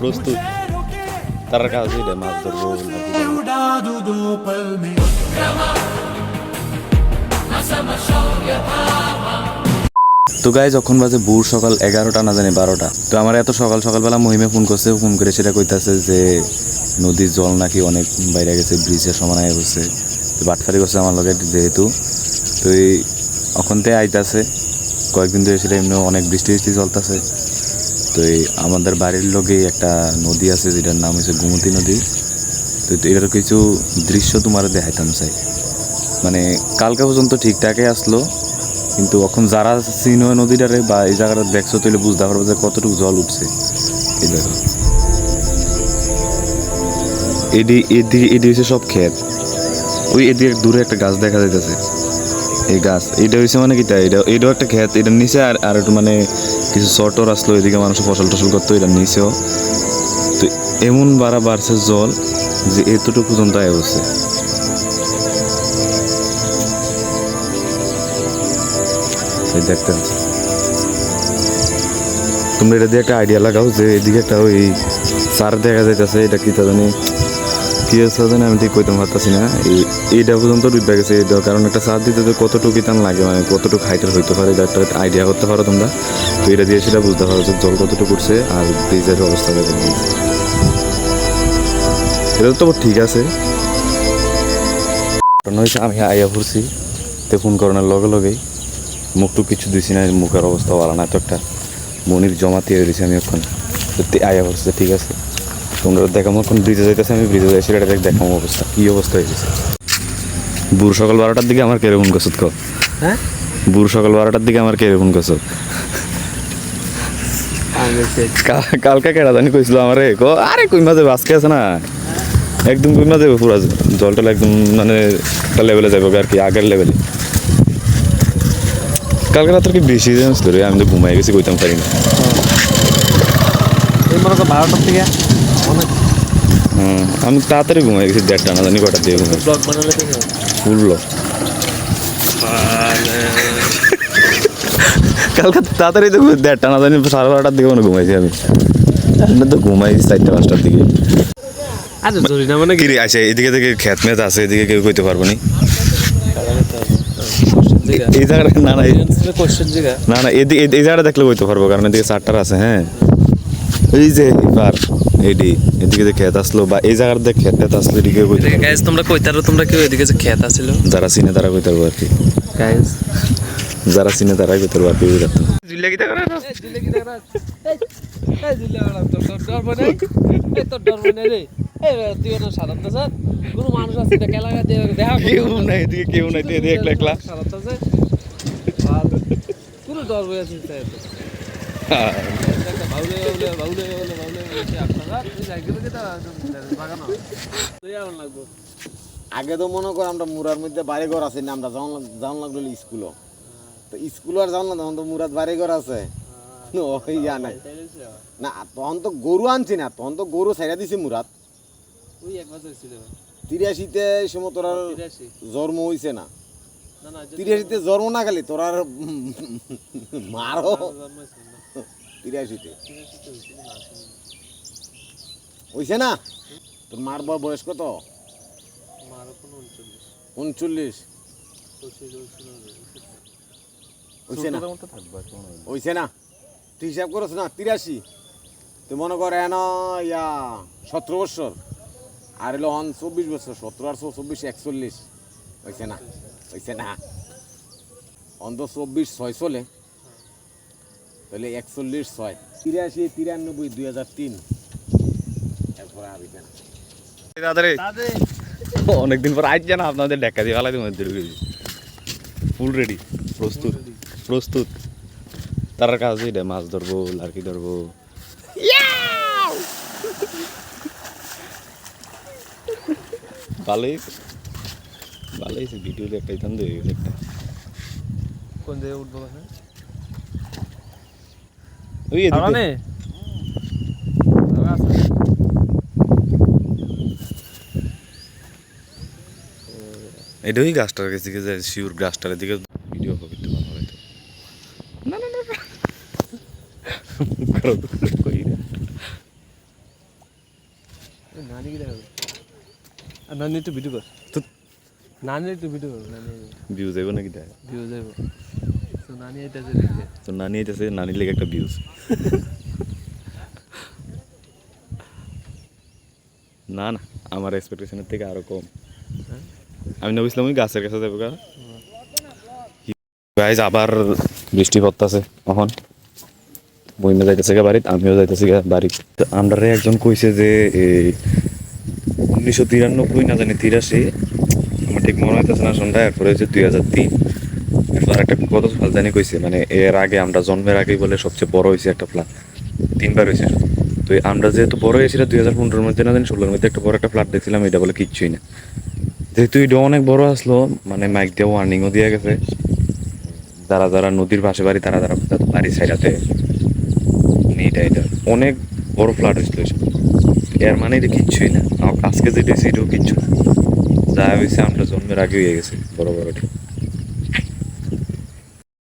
প্রস্তুত। তার কাছে তো গায়ে যখন বাজে ভোর সকাল এগারোটা, না জানি বারোটা। তো আমার এত সকাল সকালবেলা মহিমে ফোন করছে ফোন করে সেটা কইতাছে যে নদীর জল নাকি অনেক বাইরে গেছে, ব্রিজের সমান হয়ে গেছে তো বাটফারি করছে আমার লগে যেহেতু। তো এই ওখান আইতাছে। কয়েকদিন ধরে সেটা এমনি অনেক বৃষ্টি বৃষ্টি চলতেছে। তো এই আমাদের বাড়ির লগেই একটা নদী আছে, যেটার নাম হচ্ছে গোমতী নদী। তো এটার কিছু দৃশ্য তোমার দেখাইতাম চাই। মানে কালকে পর্যন্ত ঠিকঠাকই আসলো, কিন্তু এখন যারা চিন নদীটারে বা এই জায়গাটা দেখছ তাহলে বুঝতে পারব যে কতটুকু জল উঠছে। এই দেখো। এডি এদি এডি হচ্ছে সব ক্ষেত। ওই এদিকে দূরে একটা গাছ দেখা যাইতেছে। এই গাছ এটা হয়েছে মানে কিটা? এটা এটাও একটা ক্ষেত, এটার নিচে আর আর একটু মানে কিছু চটর আসলো এদিকে মানুষ ফসল টসল করতো এটার নিচেও তো এমন বাড়া বাড়ছে জল যে এতটুকু পর্যন্ত আয় হচ্ছে দেখতে তোমরা এটা দিয়ে একটা আইডিয়া লাগাও যে এদিকে একটা ওই সার দেখা যাইতেছে, এটা কি তা জানি কি আছে আমি ঠিক কইতে পারতাছি না। এই এইটা পর্যন্ত ডুবে গেছে এইটা কারণ একটা সার দিতে তো কতটুকু টান লাগে মানে কতটুকু হাইটের হইতে পারে এটা একটা আইডিয়া করতে পারো তোমরা। তো এটা দিয়ে সেটা বুঝতে পারো যে জল কতটুকু উঠছে আর ব্রিজের অবস্থা কেমন এটা তো ঠিক আছে। কারণ আমি আইয়া ঘুরছি তো ফোন করানোর লগে লগেই। মুখটু কিছু দিছি না, মুখের অবস্থা ভালো না তো একটা মনির জমাতে দিয়েছি আমি সত্যি আয়া করছে ঠিক আছে। তোমরা দেখামো এখন ব্রিজে যাইতেছে আমি ব্রিজে যাই সেটা দেখ দেখামো অবস্থা। কী অবস্থা হয়েছে বুড় সকাল বারোটার দিকে আমার কেরকম গছত ক হ্যাঁ? বুড় সকাল বারোটার দিকে আমার কেরকম গছত কালকে কেডা জানি কইছিল আমারে ক আরে কই মাঝে আজকে আছে না? একদম কই মাঝে পুরা জলটা একদম মানে একটা লেভেলে যাবে আর কি আগের লেভেলে কালকে রাত্রে কি বেশি জানিস রে? আমি তো ঘুমাই গেছি কইতাম পারি না। বারোটার থেকে হুম, আমি তাড়াতাড়ি ঘুমাই গেছি দেড়টা না জানি কটার দিকে ঘুমাই। ব্লগ বানালে ফুললো কালকে তাড়াতাড়ি তো দেড়টা না জানি সাড়ে বারোটার দিকে মনে ঘুমাইছি আমি। আমি তো ঘুমাই চারটা পাঁচটার দিকে। আচ্ছা ধরি না মানে কি? আছে এদিকে থেকে খেত মেত আছে এদিকে কেউ কইতে পারব নি? এই জায়গাটা না না না না এই জায়গাটা দেখলে কইতে পারব কারণ এদিকে চারটার আছে হ্যাঁ। এই যে এবার এইডি এদিকে যে খেত আসলো বা এই জায়গার দেখ খেত টেত আসলো এদিকে। গাইজ তোমরা কইতারো তোমরা কেউ এদিকে যে খেত আছিল যারা চিনে তারা কইতে পারব আর কি। গাইজ যারা চিনে তারাই কইতে পারব আর কি বুঝতে জুলিয়া কি দেখো না জুলিয়া কি দেখো এই এই জুলিয়া ওরা তোর তোর ডর বনে এই তোর ডর বনে রে এই তুই না সাধারণ তো স্যার? কোনো মানুষ আছে দেখা লাগা দেখা কেউ নাই এদিকে কেউ নাই এদিকে একলা একলা। সাধারণ তো স্যার? কোনো ডর বয়ে আছে স্যার? আগে তো মনে কর আমরা মুরার মধ্যে বাড়ি ঘর আছে না আমরা যাওয়ান যাওয়ান লাগল স্কুলও। তো স্কুল আর যাওয়ান না তখন তো মুরাত বাড়ি ঘর আছে ওই ইয়া নাই না তখন তো গরু আনছি না তখন তো গরু ছেড়ে দিছি মুরাত ওই এক বছর ছিল। তিরাশিতে সময় তোর জন্ম হইছে না। তিরাশিতে জন্ম না গেলি তোর আর মারো। তিরাশিতে। হইছে না? তোর মার বা বয়স কত? উনচল্লিশ। উনচল্লিশ। হইছে না? হইছে না? তুই হিসাব করছ না? তিরাশি। তুই মনে কর এন ইয়া সতেরো বছর। আর এলো হন চব্বিশ বছর সতেরো আর চব্বিশ একচল্লিশ। হয়েছে না? হয়েছে না? অন্ত চব্বিশ ছয় চলে। তাহলে একচল্লিশ ছয়। তিরাশি তিরানব্বই দুই হাজার তিন। এরপরে আর হইছে না। দাদারে। অনেকদিন পর আজ জানা আপনাদের দেখা দিয়ে ভালো মধ্যে ঢুকে ফুল রেডি প্রস্তুত প্রস্তুত। তার কাজ এটা মাছ ধরবো লার্কি ধরবো। ভালোই ভালোই ভিডিও একটা ইতাম দিয়ে একটা কোন জায়গায় উঠবো ওই। কারণে এটা ওই গাছটার কাছে দিকে যায় শিওর গাছটার দিকে ভিডিও হবে তো ভালো হয়তো না না না। নানি একটু ভিডিও কর। তো নানি একটু ভিডিও কর নানি। ভিউজ যাইব নাকি ভিউ যাইব তো নানি আইতাছে নানির লেগে একটা ভিউজ না না আমার এক্সপেকটেশনের থেকে আরও কম। আমি না বুঝলাম ওই গাছের কাছে যাব গা গাইজ আবার বৃষ্টি পড়তেছে এখন বইমে যাইতেছে গা বাড়িতে আমিও যাইতেছি গা বাড়িতে। আমরা একজন কইছে যে এই উনিশশো তিরানব্বই না জানি তিরাশি আমার ঠিক মনে হইতেছে না সন্ধ্যা এরপরে হচ্ছে দুই হাজার তিন। একটা কত সাল জানি কইছে মানে এর আগে আমরা জন্মের আগেই বলে সবচেয়ে বড় হয়েছে একটা ফ্ল্যাট তিনবার হয়েছে তো আমরা যেহেতু বড় হয়েছিল দুই হাজার পনেরোর মধ্যে না জানি, ষোলোর মধ্যে একটা বড় একটা ফ্ল্যাট দেখছিলাম, এটা বলে কিচ্ছুই না। যেহেতু এটা অনেক বড় আসলো মানে মাইক দিয়ে ওয়ার্নিংও দিয়ে গেছে। যারা যারা নদীর পাশে বাড়ি, তারা তারা বাড়ি সাইডাতে এটা এটা অনেক বড় ফ্ল্যাট হয়েছিল। এর মানে এটা কিচ্ছুই না। আজকে যেটা হয়েছে এটাও কিচ্ছু না। যা হয়েছে আমরা জন্মের আগে হয়ে গেছে, বড় বড়টা